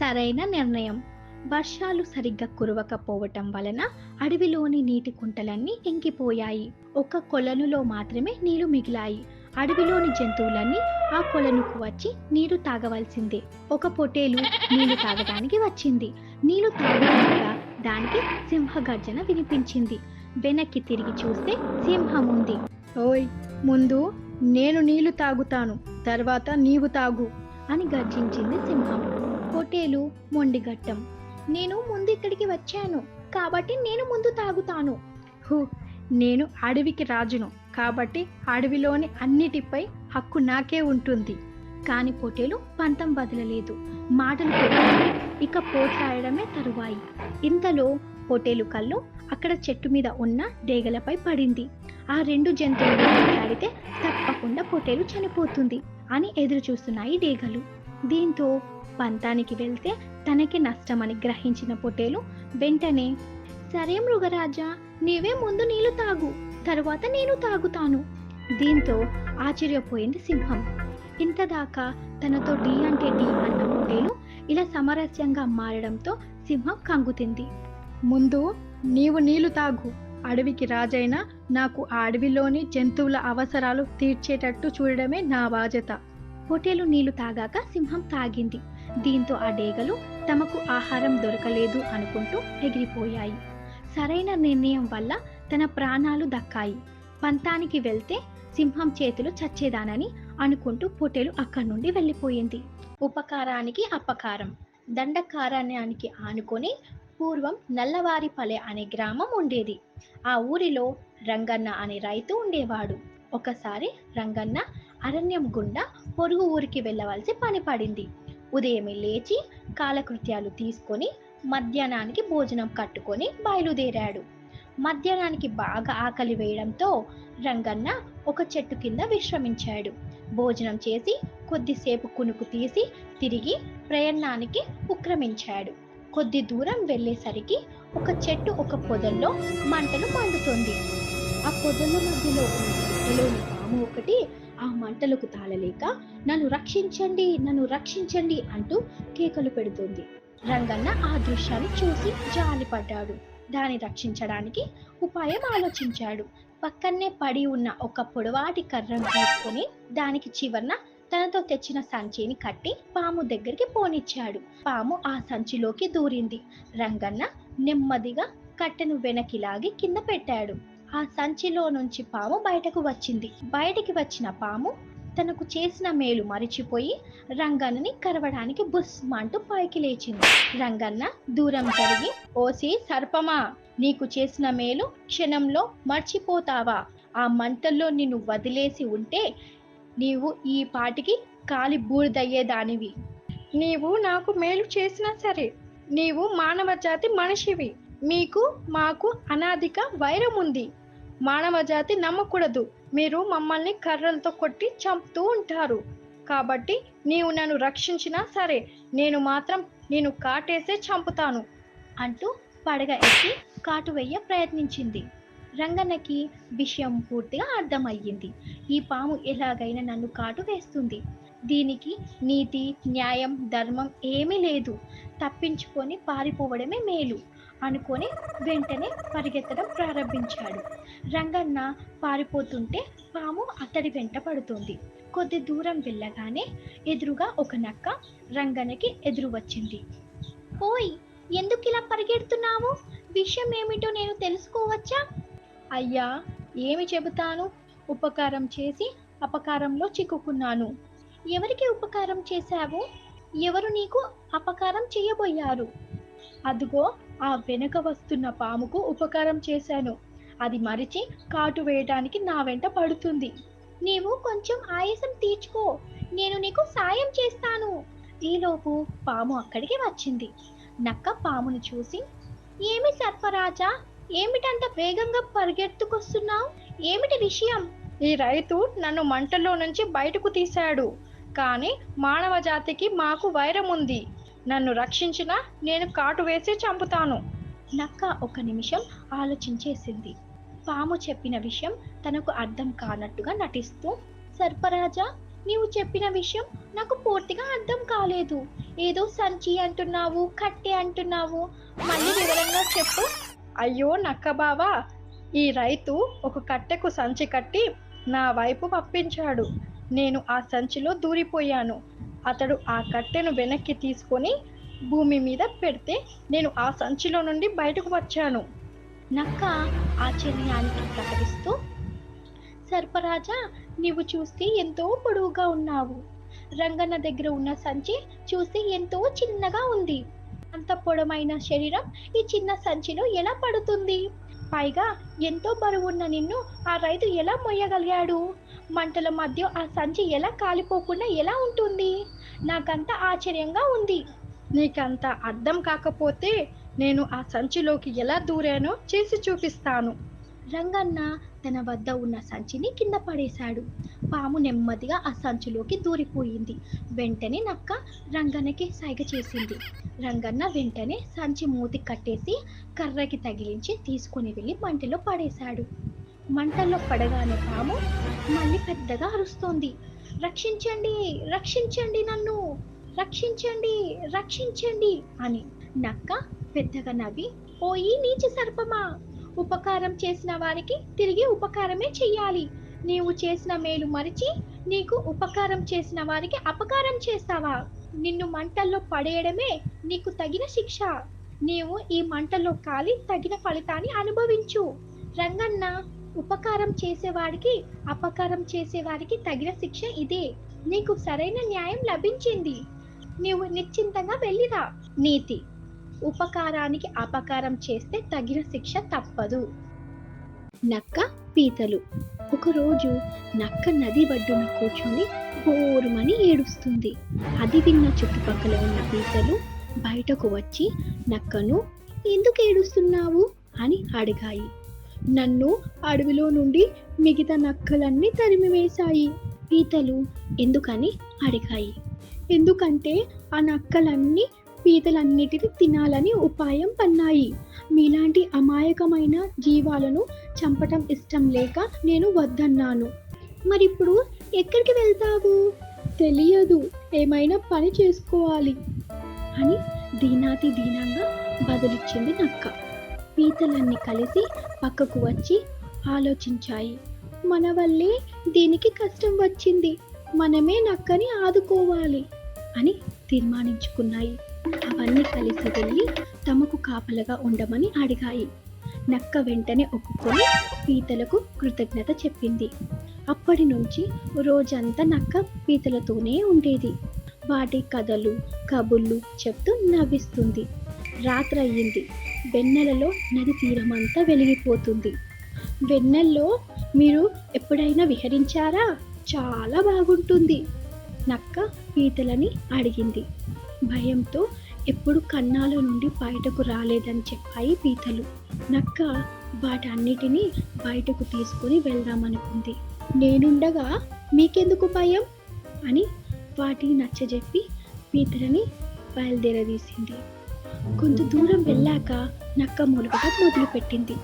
సరైన నిర్ణయం. వర్షాలు సరిగ్గా కురవకపోవటం వలన అడవిలోని నీటి కుంటలన్నీ ఇంకిపోయాయి ఒక కొలనులో మాత్రమే నీళ్ళు మిగిలాయి. అడవిలోని జంతువులన్నీ ఆ కొలనుకు వచ్చి నీరు తాగవలసిందే. ఒక పొటేలు నీళ్ళు తాగడానికి వచ్చింది. నీళ్ళు తాగకుండా దానికి సింహ గర్జన వినిపించింది. వెనక్కి తిరిగి చూస్తే సింహం ఉంది. ఓయ్ ముందు నేను నీళ్ళు తాగుతాను తర్వాత నీవు తాగు అని గర్జించింది సింహం. పొటేలు మొండిగట్టం నేను ముందు ఇక్కడికి వచ్చాను. కాబట్టి నేను ముందు తాగుతాను. హు నేను అడవికి రాజును. కాబట్టి అడవిలోని అన్నిటిపై హక్కు నాకే ఉంటుంది. కాని పొటేలు పంతం వదలలేదు మాటలు ఇక పోట్లాడమే తరువాయి. ఇంతలో పొటేలు కళ్ళు అక్కడ చెట్టు మీద ఉన్న డేగలపై పడింది. ఆ రెండు జంతువులు పోట్లాడితే తప్పకుండా పొటేలు చనిపోతుంది అని ఎదురు చూస్తున్నాయి డేగలు. దీంతో పంతానికి వెళ్తే తనకి నష్టమని గ్రహించిన పొటేలు వెంటనే సరే మృగరాజా నీవే ముందు నీళ్ళు తాగు తరువాత నేను తాగుతాను. దీంతో ఆశ్చర్యపోయింది సింహం. ఇంతదాకా తనతో డీ అంటే డీ అన్న పొటేలు ఇలా సమరస్యంగా మారడంతో సింహం కంగుతింది ముందు నీవు నీళ్ళు తాగు అడవికి రాజైన నాకు ఆ అడవిలోని జంతువుల అవసరాలు తీర్చేటట్టు చూడడమే నా బాధ్యత. పొటేలు నీళ్ళు తాగాక సింహం తాగింది. దీంతో ఆ డేగలు తమకు ఆహారం దొరకలేదు అనుకుంటూ ఎగిరిపోయాయి. సరైన నిర్ణయం వల్ల తన ప్రాణాలు దక్కాయి. పంతానికి వెళ్తే సింహం చేతులు చచ్చేదానని అనుకుంటూ పొటేలు అక్కడి నుండి వెళ్ళిపోయింది. ఉపకారానికి అపకారం. దండకారణ్యానికి ఆనుకొని పూర్వం నల్లవారిపలె అనే గ్రామం ఉండేది. ఆ ఊరిలో రంగన్న అనే రైతు ఉండేవాడు. ఒకసారి రంగన్న అరణ్యం గుండా పొరుగు ఊరికి వెళ్ళవలసి పని పడింది ఉదయమే లేచి కాలకృత్యాలు తీసుకొని మధ్యాహ్నానికి భోజనం కట్టుకొని బయలుదేరాడు. మధ్యాహ్నానికి బాగా ఆకలి వేయడంతో రంగన్న ఒక చెట్టు కింద విశ్రమించాడు. భోజనం చేసి కొద్దిసేపు కునుకు తీసి తిరిగి ప్రయాణానికి ఉక్రమించాడు. కొద్ది దూరం వెళ్ళేసరికి ఒక చెట్టు ఒక పొదల్లో మంటలు పండుతుంది ఆ పొదల మధ్యలో పాము ఒకటి ఆ మంటలకు తాళలేక నన్ను రక్షించండి నన్ను రక్షించండి అంటూ కేకలు పెడుతుంది. రంగన్న ఆ దృశ్యాన్ని చూసి జాలిపడ్డాడు. దాన్ని రక్షించడానికి ఉపాయం ఆలోచించాడు. పక్కనే పడి ఉన్న ఒక పొడవాటి కర్రను తీసుకుని దానికి చివరన తనతో తెచ్చిన సంచిని కట్టి పాము దగ్గరికి పోనిచ్చాడు. పాము ఆ సంచిలోకి దూరింది. రంగన్న నెమ్మదిగా కట్టెను వెనకిలాగి కింద పెట్టాడు. ఆ సంచిలో నుంచి పాము బయటకు వచ్చింది. బయటికి వచ్చిన పాము తనకు చేసిన మేలు మరిచిపోయి రంగన్నని కరవడానికి బుస్ అంటూ పైకి లేచింది. రంగన్న దూరం జరిగి ఓసి సర్పమా నీకు చేసిన మేలు క్షణంలో మర్చిపోతావా? ఆ మంటల్లో నిన్ను వదిలేసి ఉంటే నీవు ఈ పాటికి కాలి బూడిదయ్యేదానివి. నీవు నాకు మేలు చేసినా సరే నీవు మానవ జాతి మనిషివి. మీకు మాకు అనాదిక వైరం ఉంది మానవ జాతి నమ్మకూడదు. మీరు మమ్మల్ని కర్రలతో కొట్టి చంపుతూ ఉంటారు. కాబట్టి నీవు నన్ను రక్షించినా సరే నేను మాత్రం నేను కాటేసే చంపుతాను అంటూ పడగ ఎక్కి కాటు వెయ్య ప్రయత్నించింది. రంగన్నకి విషయం పూర్తిగా అర్థమయ్యింది. ఈ పాము ఎలాగైనా నన్ను కాటు వేస్తుంది. దీనికి నీతి న్యాయం ధర్మం ఏమీ లేదు. తప్పించుకొని పారిపోవడమే మేలు. అనుకొని వెంటనే పరిగెత్తడం ప్రారంభించాడు. రంగన్న పారిపోతుంటే పాము అతడి వెంట పడుతుంది. కొద్ది దూరం వెళ్ళగానే ఎదురుగా ఒక నక్క రంగన్నకి ఎదురు వచ్చింది. ఓయ్ ఎందుకు ఇలా పరిగెడుతున్నావు? విషయం ఏమిటో నేను తెలుసుకోవచ్చా? అయ్యా ఏమి చెబుతాను? ఉపకారం చేసి అపకారంలో చిక్కుకున్నాను. ఎవరికి ఉపకారం చేశావు? ఎవరు నీకు అపకారం చేయబోయారు? అదుగో ఆ వెనక వస్తున్న పాముకు ఉపకారం చేశాను. అది మరిచి కాటు వేయడానికి నా వెంట పడుతుంది. నీవు కొంచెం ఆయాసం తీర్చుకో. నేను నీకు సాయం చేస్తాను. ఈలోపు పాము అక్కడికి వచ్చింది. నక్క పామును చూసి ఏమి సర్పరాజా? ఏమిటంత వేగంగా పరిగెత్తుకొస్తున్నావు? ఏమిటి విషయం? ఈ రైతు నన్ను మంటల్లో నుంచి బయటకు తీశాడు. కానీ మానవ జాతికి మాకు వైరం ఉంది నన్ను రక్షించినా నేను కాటు వేసి చంపుతాను. నక్క ఒక నిమిషం ఆలోచించేసింది. పాము చెప్పిన విషయం తనకు అర్థం కానట్టుగా నటిస్తూ సర్పరాజా నీవు చెప్పిన విషయం నాకు పూర్తిగా అర్థం కాలేదు. ఏదో సంచి అంటున్నావు కట్టె అంటున్నావు. మళ్ళీ వివరంగా చెప్పు. అయ్యో నక్క బావా ఈ రైతు ఒక కట్టెకు సంచి కట్టి నా వైపు పంపించాడు నేను ఆ సంచిలో దూరిపోయాను. అతడు ఆ కట్టెను వెనక్కి తీసుకొని భూమి మీద పెడితే నేను ఆ సంచిలో నుండి బయటకు వచ్చాను. నక్క ఆశ్చర్యానికి ప్రకటిస్తూ సర్పరాజా నీవు చూస్తే ఎంతో పొడవుగా ఉన్నావు. రంగన్న దగ్గర ఉన్న సంచి చూస్తే ఎంతో చిన్నగా ఉంది. అంత పొడమైన శరీరం ఈ చిన్న సంచిలో ఎలా పడుతుంది? పైగా ఎంతో బరువున్న నిన్ను ఆ రైతు ఎలా మొయ్యగలిగాడు? మంటల మధ్య ఆ సంచి ఎలా కాలిపోకుండా ఎలా ఉంటుంది? నాకంత ఆశ్చర్యంగా ఉంది. నీకంత అర్థం కాకపోతే నేను ఆ సంచిలోకి ఎలా దూరానో చేసి చూపిస్తాను. రంగన్న తన వద్ద ఉన్న సంచిని కింద పడేశాడు. పాము నెమ్మదిగా ఆ సంచిలోకి దూరిపోయింది. వెంటనే నక్క రంగన్నకి సైగ చేసింది. రంగన్న వెంటనే సంచి మూతి కట్టేసి కర్రకి తగిలించి తీసుకొని వెళ్ళి మంటలో పడేశాడు. మంటల్లో పడగానే పాము మళ్ళీ పెద్దగా అరుస్తోంది. రక్షించండి రక్షించండి నన్ను. రక్షించండి రక్షించండి అని నక్క పెద్దగా నవ్వి పోయి నీచ సర్పమా! ఉపకారం చేసిన వారికి తిరిగి ఉపకారమే చెయ్యాలి. నీవు చేసిన మేలు మరిచి నీకు ఉపకారం చేసిన వారికి అపకారం చేస్తావా? నిన్ను మంటల్లో పడేయడమే నీకు తగిన శిక్ష. నీవు ఈ మంటలో కాలి తగిన ఫలితాన్ని అనుభవించు. రంగన్న ఉపకారం చేసేవాడికి అపకారం చేసేవారికి తగిన శిక్ష ఇదే. నీకు సరైన న్యాయం లభించింది. నీవు నిశ్చింతంగా వెళ్ళిరా. నీతి. ఉపకారానికి అపకారం చేస్తే తగిన శిక్ష తప్పదు. నక్క పీతలు. ఒకరోజు నక్క నది బడ్డున కూర్చొని బోరుమని ఏడుస్తుంది. అది విన్న చుట్టుపక్కల ఉన్న పీతలు బయటకు వచ్చి నక్కను ఎందుకు ఏడుస్తున్నావు? అని అడిగాయి. నన్ను అడవిలో నుండి మిగతా నక్కలన్నీ తరిమివేశాయి. పీతలు ఎందుకని అడిగాయి. ఎందుకంటే ఆ నక్కలన్నీ పీతలన్నిటిని తినాలని ఉపాయం పన్నాయి. మీలాంటి అమాయకమైన జీవాలను చంపటం ఇష్టం లేక నేను వద్దన్నాను. మరిప్పుడు ఎక్కడికి వెళ్తావు? తెలియదు. ఏమైనా పని చేసుకోవాలి అని దీనాతి దీనంగా బదిలిచ్చింది నక్క. పీతలన్నీ కలిసి పక్కకు వచ్చి ఆలోచించాయి. మన వల్లే దీనికి కష్టం వచ్చింది. మనమే నక్కని ఆదుకోవాలి అని తీర్మానించుకున్నాయి. అవన్నీ కలిసి వెళ్ళి తమకు కాపలగా ఉండమని అడిగాయి. నక్క వెంటనే ఒప్పుకొని పీతలకు కృతజ్ఞత చెప్పింది. అప్పటి నుంచి రోజంతా నక్క పీతలతోనే ఉండేది. వాటి కథలు కబుర్లు చెప్తూ నవ్విస్తుంది. రాత్రి అయ్యింది. వెన్నెలలో నది తీరమంతా వెలిగిపోతుంది. వెన్నెల్లో మీరు ఎప్పుడైనా విహరించారా? చాలా బాగుంటుంది నక్క పీతలని అడిగింది. భయంతో ఎప్పుడు కన్నాల నుండి బయటకు రాలేదని చెప్పాయి పీతలు. నక్క వాటన్నిటినీ బయటకు తీసుకొని వెళ్దామనుకుంది. నేనుండగా మీకెందుకు భయం? అని వాటిని నచ్చజెప్పి పీతలని బయలుదేరదీసింది. కొంత దూరం వెళ్ళాక నక్క మూలగడం మొదలుపెట్టింది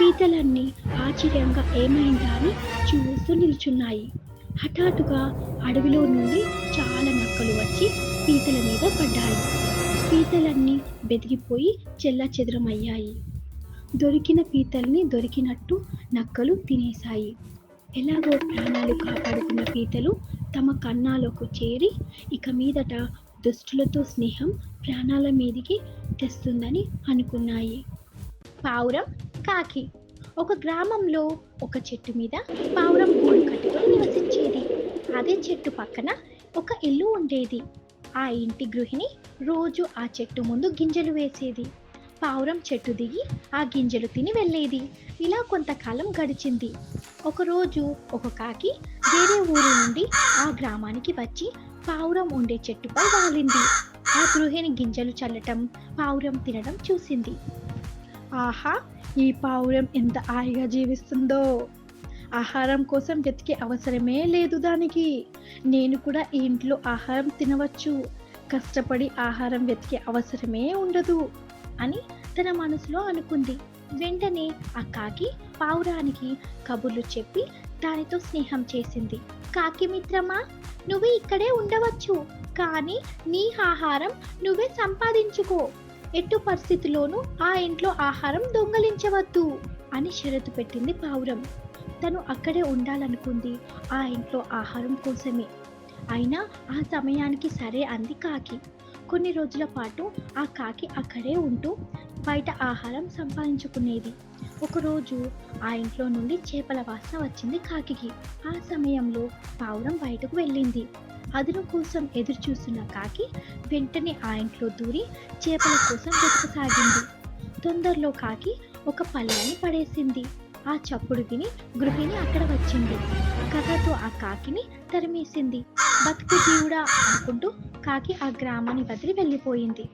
పీతలన్నీ ఆశ్చర్యంగా ఏమైందా అని చూస్తూ నిల్చున్నాయి. హఠాత్తుగా అడవిలో నుండి చాలా నక్కలు వచ్చి పీతల మీద పడ్డాయి. పీతలన్నీ బెదిగిపోయి చెల్ల చెదరమయ్యాయి. దొరికిన పీతల్ని దొరికినట్టు నక్కలు తినేశాయి. ఎలాగో ప్రాణాలు కాపాడుకున్న పీతలు తమ కన్నాలకు చేరి ఇక మీదట దుష్టులతో స్నేహం ప్రాణాల మీదికి తెస్తుందని అనుకున్నాయి. పావురం కాకి. ఒక గ్రామంలో ఒక చెట్టు మీద పావురం గూడు కట్టుకొని నివసించేది. అదే చెట్టు పక్కన ఒక ఇల్లు ఉండేది. ఆ ఇంటి గృహిణి రోజు ఆ చెట్టు ముందు గింజలు వేసేది. పావురం చెట్టు దిగి ఆ గింజలు తిని వెళ్ళేది. ఇలా కొంతకాలం గడిచింది. ఒకరోజు ఒక కాకి వేరే ఊరు నుండి ఆ గ్రామానికి వచ్చి పావురం ఉండే చెట్టుపై వాలింది. ఆ గృహిణి గింజలు చల్లటం పావురం తినడం చూసింది. ఆహా ఈ పావురం ఎంత హాయిగా జీవిస్తుందో. ఆహారం కోసం వెతికే అవసరమే లేదు దానికి. నేను కూడా ఈ ఇంట్లో ఆహారం తినవచ్చు. కష్టపడి ఆహారం వెతికే అవసరమే ఉండదు అని తన మనసులో అనుకుంది. వెంటనే ఆ కాకి పావురానికి కబుర్లు చెప్పి దానితో స్నేహం చేసింది. కాకి మిత్రమా? నువ్వు ఇక్కడే ఉండవచ్చు కానీ నీ ఆహారం నువ్వే సంపాదించుకో. ఎట్టు పరిస్థితిలోనూ ఆ ఇంట్లో ఆహారం దొంగలించవద్దు అని షరతు పెట్టింది పావురం. తను అక్కడే ఉండాలనుకుంది ఆ ఇంట్లో ఆహారం కోసమే. అయినా ఆ సమయానికి సరే అంది కాకి. కొన్ని రోజుల పాటు ఆ కాకి అక్కడే ఉంటూ బయట ఆహారం సంపాదించుకునేది. ఒకరోజు ఆ ఇంట్లో నుండి చేపల వాసన వచ్చింది కాకికి. ఆ సమయంలో పావురం బయటకు వెళ్ళింది. అదును కోసం ఎదురు చూస్తున్న కాకి వెంటనే ఆ ఇంట్లో దూరి చేపల కోసం వెతకసాగింది. తొందరలో కాకి ఒక పళ్ళాన్ని పడేసింది. ఆ చప్పుడు విని గృహిణి అక్కడ వచ్చింది. కర్రతో ఆ కాకిని తరిమేసింది. బతుకు జీవుడా అనుకుంటూ కాకి ఆ గ్రామాన్ని వదిలి వెళ్ళిపోయింది.